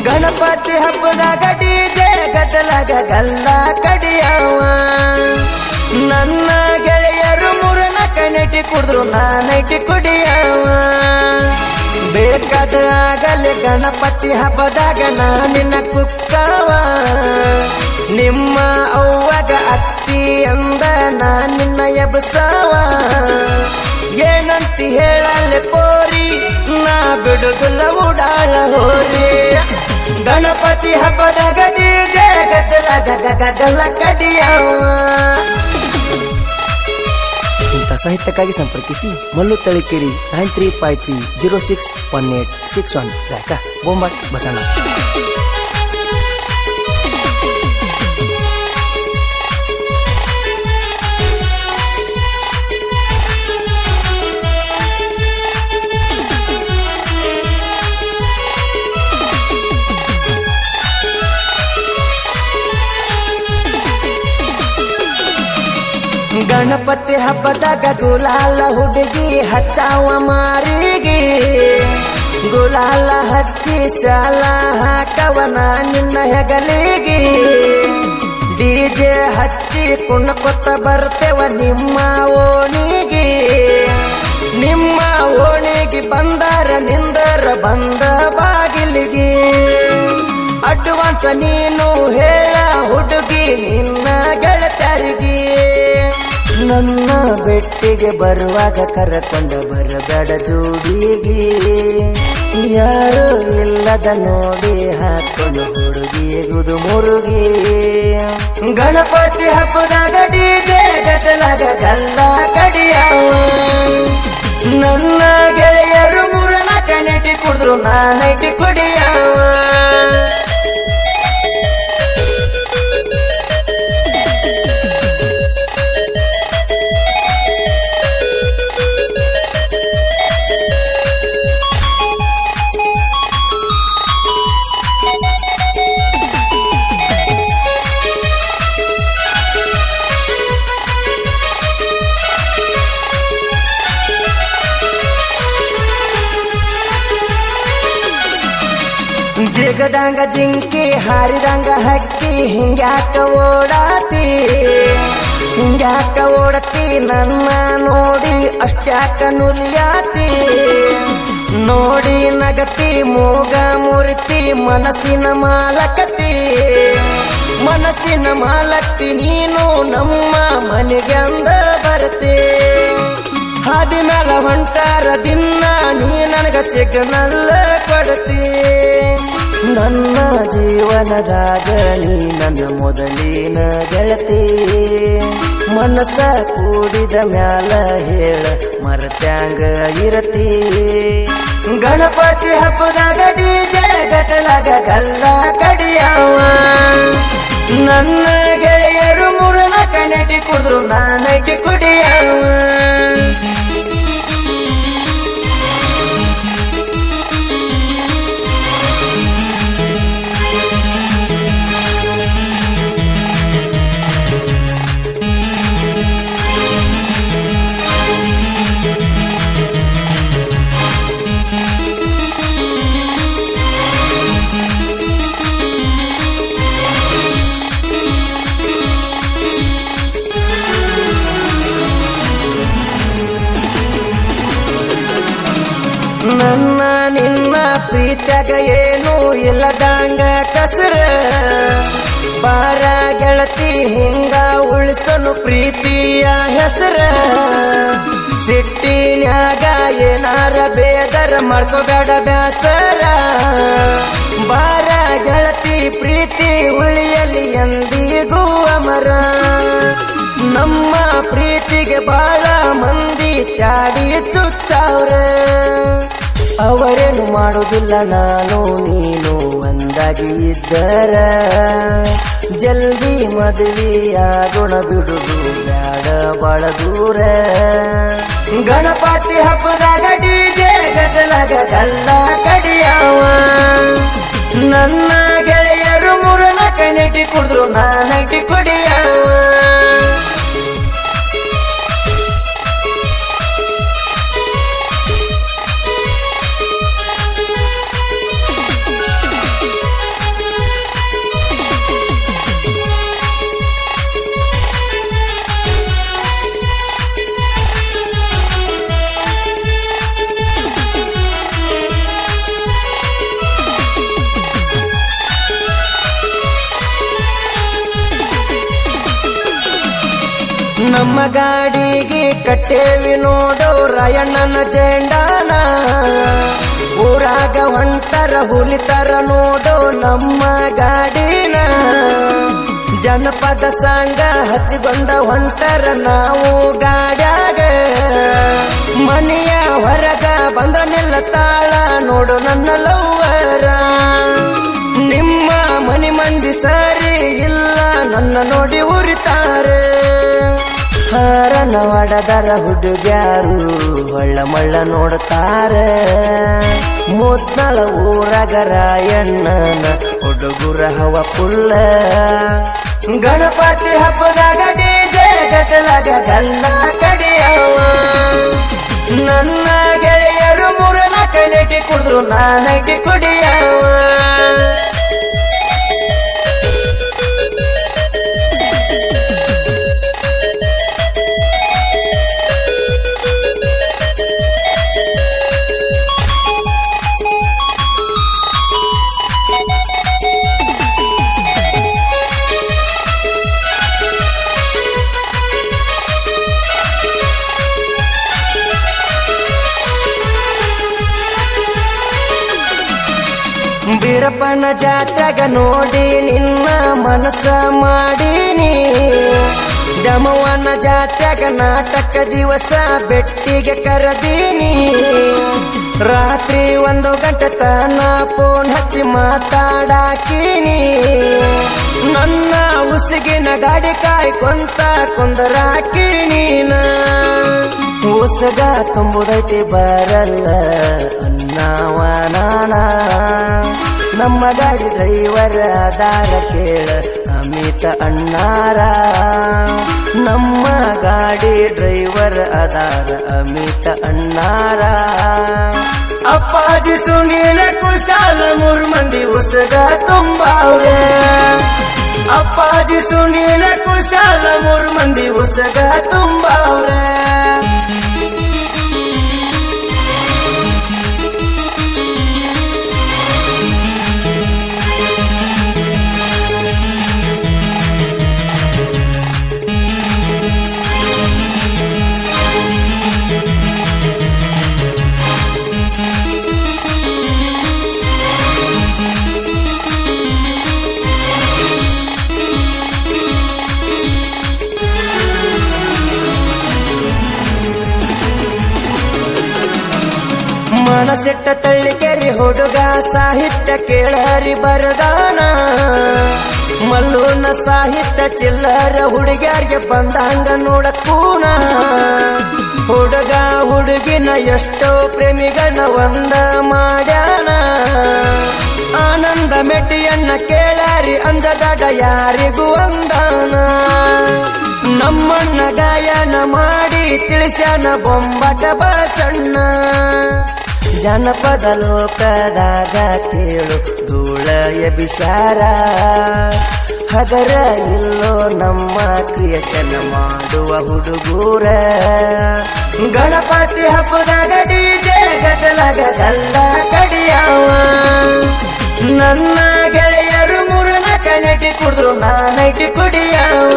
ಗಣಪತಿ ಹಬ್ಬದಾಗ ಡಿಜೆ ಗದ್ದಲಾಗ ಗಲ್ಲ ಕಡಿಯವ ನನ್ನ ಗೆಳೆಯರು ಮೂರನ ಕಣಿಟಿ ಕುಡಿದ್ರು, ನಾನೈಟಿ ಕುಡಿಯವ ಬೇಕಾದ ಆಗಲಿ ಗಣಪತಿ ಹಬ್ಬದಾಗ ನಾನಿನ ಕುಕ್ಕವ ನಿಮ್ಮ ಅವ್ವಗ ಅತ್ತಿ ಅಂದ ನಾನಿನ್ನ ಎಬ್ಸವ ಏನಂತಿ ಹೇಳಲೆ ಪೋರಿ, ನಾ ಬಿಡುದಿಲ್ಲ ಉಡಾಳ ಹೋರಿ. ಗಣಪತಿ ಹಬ್ಬದಾಗ ಡಿಜೆ ಗದ್ದಲಾಗ ಗದ್ದಲ ಕಡಿಯವ ಇಂಥ ಸಾಹಿತ್ಯಕ್ಕಾಗಿ ಸಂಪರ್ಕಿಸಿ Mallu Talikeri nine three five three zero six one eight six one ಯಾಕ ಬೊಂಬಾಟ್ ಬಸಣ್ಣ. ಗಣಪತಿ ಹಬ್ಬದಾಗ ಗುಲಾಲ ಹುಡುಗಿ ಹಚ್ಚಾವ ಮಾರಿಗೆ. ಗುಲಾಲ ಹಚ್ಚಿ ಸಾಲ ಹಾಕವನ ನಿನ್ನ ಹೆಗಲಿಗೆ. ಡಿಜೆ ಹಚ್ಚಿ ಕುಣಕೊತ್ತ ಬರ್ತೇವ ನಿಮ್ಮ ಓಣಿಗೆ. ನಿಮ್ಮ ಓಣಿಗೆ ಬಂದಾರ ನಿಂದರ ಬಂದ ಬಾಗಿಲಿಗೆ. ಅಡ್ವಾನ್ಸ್ ನೀನು ಹೇಳ ಹುಡುಗಿ ನಿನ್ನ ನನ್ನ ಬೆಟ್ಟಿಗೆ ಬರುವಾಗ ಕರಕೊಂಡು ಬರಬೇಡ ಜೋಡಿಗೆ. ಯಾರು ಇಲ್ಲದ ನೋಡಿ ಹಾಕೊಂಡು ಹುಡುಗಿ ಗುದು ಮುರುಗಿ. ಗಣಪತಿ ಹಬ್ಬದಾಗ ಡಿಜೆ ಗದಲಾಗ ಗಲ್ಲ ಕಡಿಯ ನನ್ನ ಗೆಳೆಯರು ಮುರಣ ಕಣಿಟಿ ಕುಡಿದ್ರು ನಾನೈಟಿ ಕುಡಿಯವ ಜಿಗದಂಗ ಜಿಂಕಿ, ಹಾರಿದಂಗ ಹಕ್ಕಿ ಹಿಂಗ್ಯಾಕ ಓಡಾತಿ ಹಿಂಗ್ಯಾಕ ಓಡತಿ ನನ್ನ ನೋಡಿ ಅಷ್ಟ್ಯಾಕ ನುಲಿಯಾತಿ. ನೋಡಿ ನಗತಿ, ಮೂಗ ಮುರಿತಿ, ಮನಸ್ಸಿನ ಮಾಲಕತಿ. ಮನಸ್ಸಿನ ಮಾಲಕ್ತಿ ನೀನು, ನಮ್ಮ ಮನೆಗೆ ಅಂದ ಬರ್ತಿ. ಹಾದಿ ಮೇಲೆ ಹೊಂಟಾರ ದಿನ, ನೀ ನನಗ ಸಿಗ್ನಲ್ ಕೊಡ್ತಿ. ನನ್ನ ಜೀವನದಾಗ ನೀ ನನ್ನ ಮೊದಲಿನ ಗೆಳತಿ. ಮನಸ ಕೂಡಿದ ಮ್ಯಾಲ ಹೇಳ ಮರತ್ಯಾಂಗ ಇರತಿ. ಗಣಪತಿ ಹಬ್ಬದಾಗ ಡಿಜೆ ಗಟಲಾಗ ಗಲ್ಲ ಕಡಿಯವ. ನನ್ನ ಗೆಳೆಯರು ಮುರುಳ ಕಣಟಿ ಕುಡಿದ್ರು ನಾನಟಿ ಕುಡಿಯವ. ಪ್ರೀತ್ಯಾಗ ಏನು ಇಲ್ಲದಂಗ ಕಸರ. ಬಾರ ಗೆಳತಿ, ಹಿಂಗ ಉಳಿಸನು ಪ್ರೀತಿಯ ಹೆಸರ. ಸಿಟ್ಟಿನ್ಯಾಗ ಏನಾರ ಬೇದರ ಮಾಡ್ಕೋಬೇಡ ಬ್ಯಾಸರ. ಬಾರ ಗೆಳತಿ, ಪ್ರೀತಿ ಉಳಿಯಲಿ ಎಂದಿಗೂ ಅಮರ. ನಮ್ಮ ಪ್ರೀತಿಗೆ ಬಾಳ ಮಂದಿ ಚಾಡಿ ಚುಚ್ಚಾವ್ರ. ಅವರೇನು ಮಾಡೋದಿಲ್ಲ ನಾನು, ನೀನು ಒಂದಾಗಿ ಇದ್ದರ. ಜಲ್ದಿ ಮದುವೆಯಾಗೋಣ ಬಿಡುದು ಬ್ಯಾಡ ಬಾಳ ದೂರ. ಗಣಪತಿ ಹಬ್ಬದಾಗ ಡಿಜೆ ಗಜಲಾಗ ಕಲ್ಲ ಕಡಿಯವ. ನನ್ನ ಗೆಳೆಯರು ಮುರುಳ ನೆಟ್ಟಿ ಕುಡಿದ್ರು ನಾನೈಟಿ ಕುಡಿಯವ. ಗಾಡಿಗೆ ಕಟ್ಟೇವಿ ನೋಡು ರಾಯಣ್ಣನ ಜೆಂಡಾನ. ಊರಾಗ ಹೊಂಟರ ಹುಲಿತರ ನೋಡು ನಮ್ಮ ಗಾಡಿನ. ಜನಪದ ಸಂಘ ಹಚ್ಚಿಕೊಂಡ ಹೊಂಟರ ನಾವು ಗಾಡ್ಯಾಗ. ಮನೆಯ ಹೊರಗ ಬಂದ ನಿಲ್ಲತಾಳ ನೋಡು ನನ್ನ ಲವ್ವರ. ನಿಮ್ಮ ಮನಿ ಮಂದಿ ಸರಿ ಇಲ್ಲ ನನ್ನ ನೋಡಿ ಉರಿತಾರೆ ಹಾರನ ಒಡದರ ಹುಡುಗ್ಯಾರು ಹೊಳ್ಳ ಮಳ್ಳ ನೋಡ್ತಾರ. ಮೂತ್ನಾಳ ಊರಗರಾಯಣ್ಣನ ಹುಡುಗುರ ಹವ ಪುಲ್ಲ. ಗಣಪತಿ ಹಬ್ಬದಾಗ ಡಿಜೆ ಗದ್ದಲಾಗ ಗಲ್ಲ ಕಡಿಯವ ನನ್ನ ಗೆಳೆಯರು ಮೂರು ನಾಲ್ಕು ನೈಟಿ ಕುಡಿದ್ರು ನಾನಟಿ ಕುಡಿಯವ. ಬೀರಪ್ಪನ ಜಾತ್ರೆಗ ನೋಡಿ, ನಿನ್ನ ಮನಸ್ಸ ಮಾಡೀನಿ. ದಮವನ ಜಾತ್ರೆಗ ನಾಟಕ ದಿವಸ ಬೆಟ್ಟಿಗೆ ಕರೆದೀನಿ. ರಾತ್ರಿ ಒಂದು ಗಂಟೆ ತನ ಫೋನ್ ಹಚ್ಚಿ ಮಾತಾಡಾಕೀನಿ. ನನ್ನ ಉಸಿಗಿನ ಗಾಡಿ ಕಾಯ್ಕೊಂತ ಕುಂದರಾಕೀನಿ ಉಸಗ ತುಂಬುದೈತಿ ಬರಲ್ಲ ಅನ್ನವ ನಾನ. ನಮ್ಮ ಗಾಡಿ ಡ್ರೈವರ್ ದಾರ ಕೇಳ, ಅಮಿತ ಅಣ್ಣಾರ. ನಮ್ಮ ಗಾಡಿ ಡ್ರೈವರ್ ಅದಾರ ಅಮಿತ ಅಣ್ಣಾರ. ಅಪ್ಪಾಜಿ ಸುನೀಲ ಕುಶಾಲ ಮೂರು ಮಂದಿ ಉಸಗ ತುಂಬಾವ್ರೆ. ಅಪ್ಪಾಜಿ ಸುನೀಲ ಕುಶಾಲ ಮೂರು ಮಂದಿ ಉಸಗ ತುಂಬಾವ್ರೆ. ಮನಸ್ಸಿಟ್ಟ ತಳ್ಳಿಕೆರಿ ಹುಡುಗ, ಸಾಹಿತ್ಯ ಕೇಳರಿ ಬರದಾನ. ಮಲ್ಲೂನ ಸಾಹಿತ್ಯ ಚಿಲ್ಲರ ಹುಡುಗ್ಯಾರ್ಗೆ ಬಂದಂಗ ನೋಡಕ್ಕೂನ ಹುಡುಗ ಹುಡುಗಿನ ಎಷ್ಟೋ ಪ್ರೇಮಿಗಳನ್ನ ಒಂದ ಮಾಡ್ಯಾನ. ಆನಂದ ಮೆಟ್ಟಿಯನ್ನ ಕೇಳಾರಿ ಅಂಜದಾಡ ಯಾರಿಗೂ ಅಂದಾನ. ನಮ್ಮಣ್ಣ ಗಾಯನ ಮಾಡಿ ತಿಳಿಸ್ಯಾನ, ಬೊಂಬಟ ಬಸಣ್ಣ. ಜನಪದ ಲೋಕದಾಗ ಕೇಳು ಧೂಳ ಎಬಿಸಾರ ಹದರ ಇಲ್ಲೋ ನಮ್ಮ ಕ್ರಿಯೇಷನ್ ಮಾಡುವ ಹುಡುಗೂರ. ಗಣಪತಿ ಹಬ್ಬದಾಗ ಡಿಜೆ ಗದಲಾಗ ಗಲ್ಲ ಕಡಿಯವ. ನನ್ನ ಗೆಳೆಯರು ಮೂರು ಕನೆಟಿ ನೈಟಿ ಕುಡಿದ್ರು ನಾನಟಿ ಕುಡಿಯವ.